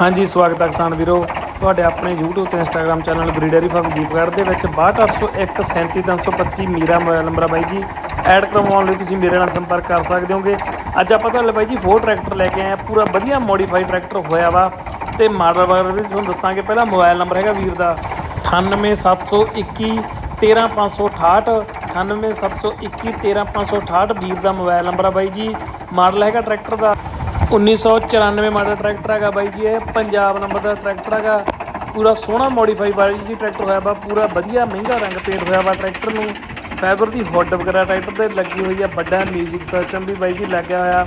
ਹਾਂਜੀ, ਸਵਾਗਤ ਹੈ ਕਿਸਾਨ ਵੀਰੋ। ਤੁਹਾਡੇ ਆਪਣੇ YouTube ਤੇ Instagram ਚੈਨਲ ਬਰੀਡਰੀ ਫਾਰਮ ਦੀਪਗੜ੍ਹ ਦੇ ਵਿੱਚ 62801 37325 ਮੀਰਾ ਮੋਬਾਈਲ ਨੰਬਰ ਆ ਬਾਈ ਜੀ। ਐਡ ਕਰਵਾਉਣ ਲਈ ਤੁਸੀਂ ਮੇਰੇ ਨਾਲ ਸੰਪਰਕ ਕਰ ਸਕਦੇ ਹੋਗੇ। ਅੱਜ ਆਪਾਂ ਤੁਹਾਨੂੰ ਬਾਈ ਜੀ ਫੋਰ ਟਰੈਕਟਰ ਲੈ ਕੇ ਆਏ ਆ ਪੂਰਾ ਵਧੀਆ ਮੋਡੀਫਾਈਡ ਟਰੈਕਟਰ ਹੋਇਆ ਵਾ। ਤੇ ਮਾਡਲ ਵਗੈਰਾ ਵੀ ਤੁਹਾਨੂੰ ਦੱਸਾਂਗੇ। ਪਹਿਲਾਂ ਮੋਬਾਈਲ ਨੰਬਰ ਹੈਗਾ ਵੀਰ ਦਾ 98721 13568 98721 13568 ਵੀਰ ਦਾ ਮੋਬਾਈਲ ਨੰਬਰ ਆ ਬਾਈ ਜੀ। ਮਾਡਲ ਹੈਗਾ ਟਰੈਕਟਰ ਦਾ। 1994 ਮਾਡਲ ਟਰੈਕਟਰ ਹੈਗਾ ਬਾਈ ਜੀ, ਇਹ ਪੰਜਾਬ ਨੰਬਰ ਦਾ ਟਰੈਕਟਰ ਹੈਗਾ। ਪੂਰਾ ਸੋਹਣਾ ਮੋਡੀਫਾਈ ਬਾਈ ਜੀ ਟਰੈਕਟਰ ਹੋਇਆ ਵਾ, ਪੂਰਾ ਵਧੀਆ, ਮਹਿੰਗਾ ਰੰਗ ਪੇਂਟ ਹੋਇਆ ਵਾ ਟਰੈਕਟਰ ਨੂੰ। ਫਾਈਬਰ ਦੀ ਹੁੱਡ ਵਗੈਰਾ ਟਰੈਕਟਰ ਤੇ ਲੱਗੀ ਹੋਈ ਆ, ਵੱਡਾ ਮਿਊਜ਼ਿਕ ਸਿਸਟਮ ਵੀ ਬਾਈ ਜੀ ਲੱਗਿਆ ਹੋਇਆ।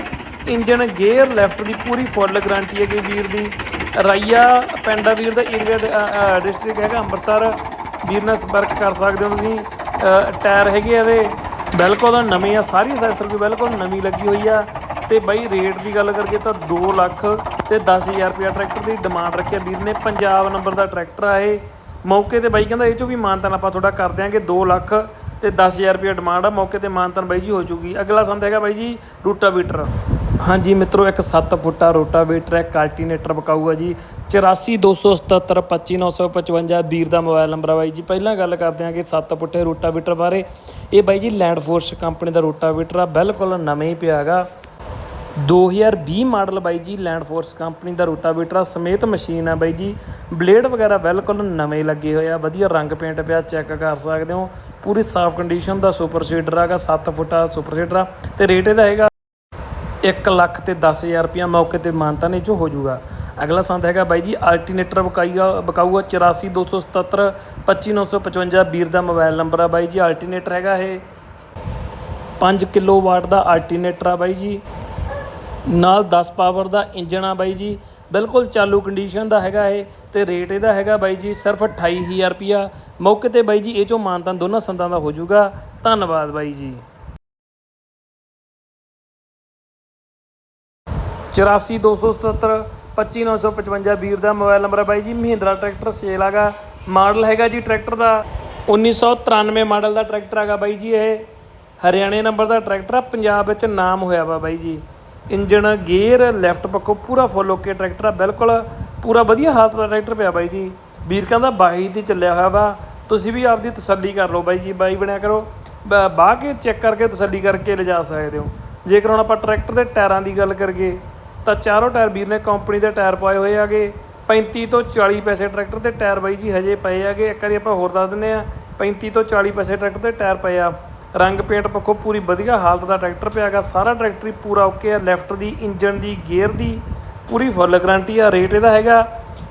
ਇੰਜਨ ਗੇਅਰ ਲੈਫਟ ਦੀ ਪੂਰੀ ਫੁੱਲ ਗਾਰੰਟੀ ਹੈ ਕਿ ਵੀਰ ਦੀ। ਰਾਈਆ ਪੈਂਡਾ ਵੀਰ ਦਾ ਏਰੀਆ ਡਿਸਟ੍ਰਿਕਟ ਹੈਗਾ ਅੰਮ੍ਰਿਤਸਰ। ਵੀਰ ਨਾਲ ਸੰਪਰਕ ਕਰ ਸਕਦੇ ਹੋ ਤੁਸੀਂ। ਟਾਇਰ ਹੈਗੇ ਆ ਇਹਦੇ। ਬਿਲਕੁਲ ਨਵੇਂ ਆ, ਸਾਰੀ ਅਸੈਸਰ ਵੀ ਬਿਲਕੁਲ ਨਵੀਂ ਲੱਗੀ ਹੋਈ ਆ। ਤੇ ਬਾਈ ਰੇਟ ਦੀ ਗੱਲ ਕਰਕੇ ਤਾਂ 2 ਲੱਖ ਤੇ 10000 ਰੁਪਿਆ ਟਰੈਕਟਰ ਦੀ ਡਿਮਾਂਡ ਰੱਖਿਆ ਵੀਰ ਨੇ। ਪੰਜਾਬ ਨੰਬਰ ਦਾ ਟਰੈਕਟਰ ਆ ਇਹ। ਮੌਕੇ ਤੇ ਬਾਈ ਕਹਿੰਦਾ ਇਹ ਚੋਂ ਵੀ ਮਾਨਤਾਨ ਆਪਾਂ ਤੁਹਾਡਾ ਕਰ ਦਿਆਂਗੇ। 2 ਲੱਖ ਤੇ 10000 ਰੁਪਿਆ ਡਿਮਾਂਡ ਆ। ਮੌਕੇ ਤੇ ਮਾਨਤਾਨ ਬਾਈ ਜੀ ਹੋ ਜੂਗੀ। ਅਗਲਾ ਸੰਦ ਹੈਗਾ ਬਾਈ ਜੀ ਰੂਟਾਵੀਟਰ। ਹਾਂਜੀ ਮਿੱਤਰੋ, ਇੱਕ 7 ਫੁੱਟਾ ਰੋਟਾਵੇਟਰ ਹੈ। ਕਲਟੀਨੇਟਰ ਬਕਾਊ ਹੈ ਜੀ 8427725955 ਵੀਰ ਦਾ ਮੋਬਾਈਲ ਨੰਬਰ ਹੈ ਬਾਈ ਜੀ। ਪਹਿਲਾਂ ਗੱਲ ਕਰਦੇ ਹਾਂ ਕਿ 7 ਫੁੱਟੇ ਰੋਟਾਵੇਟਰ ਬਾਰੇ। ਇਹ ਬਾਈ ਜੀ ਲੈਂਡ ਫੋਰਸ ਕੰਪਨੀ ਦਾ ਰੋਟਾਵੇਟਰ ਆ। ਬਿਲਕੁਲ ਨਵੇਂ ਹੀ ਪਿਆ ਹੈਗਾ। 2020 ਮਾਡਲ ਬਾਈ ਜੀ ਲੈਂਡ ਫੋਰਸ ਕੰਪਨੀ ਦਾ ਰੋਟਾਵੇਟਰ ਸਮੇਤ ਮਸ਼ੀਨ ਆ ਬਾਈ ਜੀ। ਬਲੇਡ ਵਗੈਰਾ ਬਿਲਕੁਲ ਨਵੇਂ ਲੱਗੇ ਹੋਏ ਆ, ਵਧੀਆ ਰੰਗ ਪੇਂਟ ਪਿਆ ਚੈੱਕ ਕਰ ਸਕਦੇ ਹੋ। ਪੂਰੀ ਸਾਫ਼ ਕੰਡੀਸ਼ਨ ਦਾ ਸੁਪਰ ਸੀਡਰ ਹੈਗਾ 7 ਫੁੱਟਾ ਸੁਪਰ ਸੀਡਰ ਆ। ਤੇ ਰੇਟ ਇਹਦਾ ਹੈਗਾ 1 ਲੱਖ ਤੇ 10000 ਰੁਪਇਆ, ਮੌਕੇ ਤੇ ਮਾਨਤਾ ਨੇ ਜੋ ਹੋ ਜਾਊਗਾ। ਅਗਲਾ ਸੰਦ ਹੈਗਾ ਬਾਈ ਜੀ ਅਲਟਰਨੇਟਰ ਬਕਾਈਆ ਬਕਾਊਆ 842772 25955 ਵੀਰ ਦਾ ਮੋਬਾਈਲ ਨੰਬਰ ਆ ਬਾਈ ਜੀ ਅਲਟਰਨੇਟਰ ਹੈਗਾ ਇਹ। 5 ਕਿਲੋ ਵਾਟ ਦਾ ਅਲਟਰਨੇਟਰ ਆ ਬਾਈ ਜੀ। ਨਾਲ 10 ਪਾਵਰ ਦਾ ਇੰਜਨ ਆ ਬਾਈ ਜੀ। ਬਿਲਕੁਲ ਚਾਲੂ ਕੰਡੀਸ਼ਨ ਦਾ ਹੈਗਾ ਇਹ ਤੇ ਰੇਟ ਇਹਦਾ ਹੈਗਾ ਬਾਈ ਜੀ ਸਿਰਫ 28000 ਰੁਪਿਆ ਮੌਕੇ ਤੇ ਬਾਈ ਜੀ ਇਹ ਚੋਂ ਮਾਨਤਾਨ ਦੋਨਾਂ ਸੰਦਾਂ ਦਾ ਹੋ ਜਾਊਗਾ ਧੰਨਵਾਦ ਬਾਈ ਜੀ। 842772 25955 ਵੀਰ ਦਾ ਮੋਬਾਈਲ ਨੰਬਰ ਹੈ ਬਾਈ ਜੀ। ਮਹਿੰਦਰਾ ਟਰੈਕਟਰ ਸੇਲ ਹੈਗਾ ਮਾਡਲ ਹੈਗਾ ਜੀ ਟਰੈਕਟਰ ਦਾ। 1993 ਮਾਡਲ ਦਾ ਟਰੈਕਟਰ ਹੈਗਾ ਬਾਈ ਜੀ ਇਹ। ਹਰਿਆਣੇ ਨੰਬਰ ਦਾ ਟਰੈਕਟਰ ਆ। ਪੰਜਾਬ ਵਿੱਚ ਨਾਮ ਹੋਇਆ ਵਾ ਬਾਈ ਜੀ। ਇੰਜਣ, ਗੇਅਰ, ਲੈਫਟ ਪੱਖੋਂ ਪੂਰਾ ਫੁੱਲ ਓਕੇ ਟਰੈਕਟਰ ਆ, ਬਿਲਕੁਲ ਪੂਰਾ ਵਧੀਆ ਹਾਲਤ ਦਾ ਟਰੈਕਟਰ ਪਿਆ ਬਾਈ ਜੀ। ਵੀਰ ਕਹਿੰਦਾ 22 ਤੇ ਚੱਲਿਆ ਹੋਇਆ ਵਾ, ਤੁਸੀਂ ਵੀ ਆਪਦੀ ਤਸੱਲੀ ਕਰ ਲਓ ਬਾਈ ਜੀ, ਬਾਈ ਬਣਿਆ ਕਰੋ। ਬ- ਬਾਹ ਕੇ ਚੈੱਕ ਕਰਕੇ ਤਸੱਲੀ ਕਰਕੇ ਲਿਜਾ ਸਕਦੇ ਹੋ। ਜੇਕਰ ਹੁਣ ਆਪਾਂ ਟਰੈਕਟਰ ਦੇ ਟਾਇਰਾਂ ਦੀ ਗੱਲ ਕਰੀਏ, ਤਾਂ ਚਾਰੋਂ ਟਾਇਰ ਵੀਰ ਨੇ ਕੰਪਨੀ ਦੇ ਟਾਇਰ ਪਾਏ ਹੋਏ ਆਗੇ 35 ਤੋਂ 40 ਪੈਸੇ ਟਰੈਕਟਰ ਦੇ ਟਾਇਰ ਬਾਈ ਜੀ ਹਜੇ ਪਏ ਆਗੇ ਇੱਕ ਵਾਰੀ ਆਪਾਂ ਹੋਰ ਦੱਸ ਦਿੰਨੇ ਆ 35 ਤੋਂ 40 ਪੈਸੇ ਟਰੈਕਟਰ ਦੇ ਟਾਇਰ ਪਏ ਆ। ਰੰਗ ਪੇਂਟ ਪੱਖੋਂ ਪੂਰੀ ਵਧੀਆ ਹਾਲਤ ਦਾ ਟਰੈਕਟਰ ਪਿਆ ਪਿਆਗਾ। ਸਾਰਾ ਟਰੈਕਟਰ ਹੀ ਪੂਰਾ ਓਕੇ ਆ ਲੈਫਟ ਦੀ ਇੰਜਨ ਦੀ ਗੇਅਰ ਦੀ, ਪੂਰੀ ਫੁੱਲ ਗਾਰੰਟੀ ਆ। ਰੇਟ ਇਹਦਾ ਹੈਗਾ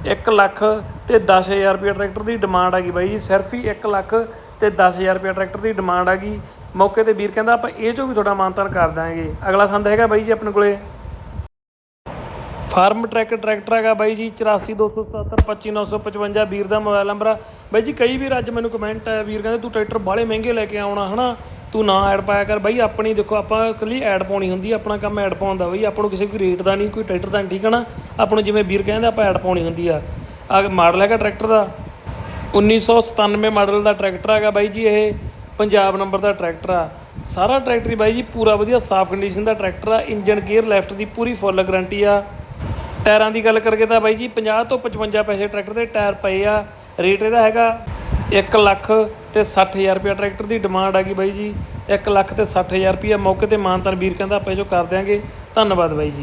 1 ਲੱਖ ਤੇ 10000 ਰੁਪਏ ਟਰੈਕਟਰ ਦੀ ਡਿਮਾਂਡ ਆ ਗਈ ਬਾਈ ਜੀ। ਸਿਰਫ ਹੀ 1 ਲੱਖ ਤੇ 10000 ਰੁਪਏ ਟਰੈਕਟਰ ਦੀ ਡਿਮਾਂਡ ਆ ਗਈ। ਮੌਕੇ ਤੇ ਵੀਰ ਕਹਿੰਦਾ ਆਪਾਂ ਇਹ ਚੋਂ ਵੀ ਤੁਹਾਡਾ ਮਾਨਤਾਨ ਕਰ ਦਾਂਗੇ ਅਗਲਾ ਸੰਦ ਹੈਗਾ ਬਾਈ ਜੀ ਆਪਣੇ ਕੋਲੇ। ਫਾਰਮ ਟਰੈਕ ਟਰੈਕਟਰ ਹੈਗਾ ਬਾਈ ਜੀ 8427725955 ਵੀਰ ਦਾ ਮੋਬਾਈਲ ਨੰਬਰ ਆ। ਬਾਈ ਜੀ, ਕਈ ਵੀਰ ਅੱਜ ਮੈਨੂੰ ਕਮੈਂਟ ਆਇਆ ਵੀਰ ਕਹਿੰਦੇ ਤੂੰ ਟਰੈਕਟਰ ਬਾਹਲੇ ਮਹਿੰਗੇ ਲੈ ਕੇ ਆਉਣਾ, ਹਨਾ? ਤੂੰ ਨਾ ਐਡ ਪਾਇਆ ਕਰ। ਬਾਈ, ਆਪਣੀ ਦੇਖੋ, ਆਪਾਂ ਇਕੱਲੀ ਐਡ ਪਾਉਣੀ ਹੁੰਦੀ ਆਪਣਾ ਕੰਮ ਐਡ ਪਾਉਣ ਦਾ। ਬਾਈ, ਆਪਾਂ ਨੂੰ ਕਿਸੇ ਕੋਈ ਰੇਟ ਦਾ ਨਹੀਂ, ਕੋਈ ਟਰੈਕਟਰ ਦਾ ਨਹੀਂ, ਠੀਕ ਹੈ ਨਾ? ਆਪਾਂ ਨੂੰ ਜਿਵੇਂ ਵੀਰ ਕਹਿੰਦੇ ਆਪਾਂ ਐਡ ਪਾਉਣੀ ਹੁੰਦੀ ਆ। ਆ ਮਾਡਲ ਹੈਗਾ ਟਰੈਕਟਰ ਦਾ। 1997 ਮਾਡਲ ਦਾ ਟਰੈਕਟਰ ਹੈਗਾ ਬਾਈ ਜੀ, ਇਹ ਪੰਜਾਬ ਨੰਬਰ ਦਾ ਟਰੈਕਟਰ ਆ। ਸਾਰਾ ਟਰੈਕਟਰ ਹੀ ਬਾਈ ਜੀ, ਪੂਰਾ ਵਧੀਆ ਸਾਫ਼ ਕੰਡੀਸ਼ਨ ਦਾ ਟਰੈਕਟਰ ਆ। ਇੰਜਨ ਗੇਅਰ ਲੈਫਟ ਦੀ ਪੂਰੀ ਫੁੱਲ ਗਾਰੰਟੀ ਆ। ਟਾਇਰਾਂ ਦੀ ਗੱਲ ਕਰਕੇ ਤਾਂ ਬਾਈ ਜੀ 50 ਤੋਂ 55 ਪੈਸੇ ਟਰੈਕਟਰ ਦੇ ਟਾਇਰ ਪਏ ਆ। ਰੇਟ ਇਹਦਾ ਹੈਗਾ 1 ਲੱਖ ਤੇ 60000 ਰੁਪਏ ਟਰੈਕਟਰ ਦੀ ਡਿਮਾਂਡ ਹੈਗੀ ਬਾਈ ਜੀ। 1 ਲੱਖ ਤੇ 60000 ਰੁਪਏ ਮੌਕੇ ਤੇ ਮਾਨਤਾਨ ਵੀਰ ਕਹਿੰਦਾ ਆਪਾਂ ਜੋ ਕਰ ਦਿਆਂਗੇ। ਧੰਨਵਾਦ ਬਾਈ ਜੀ।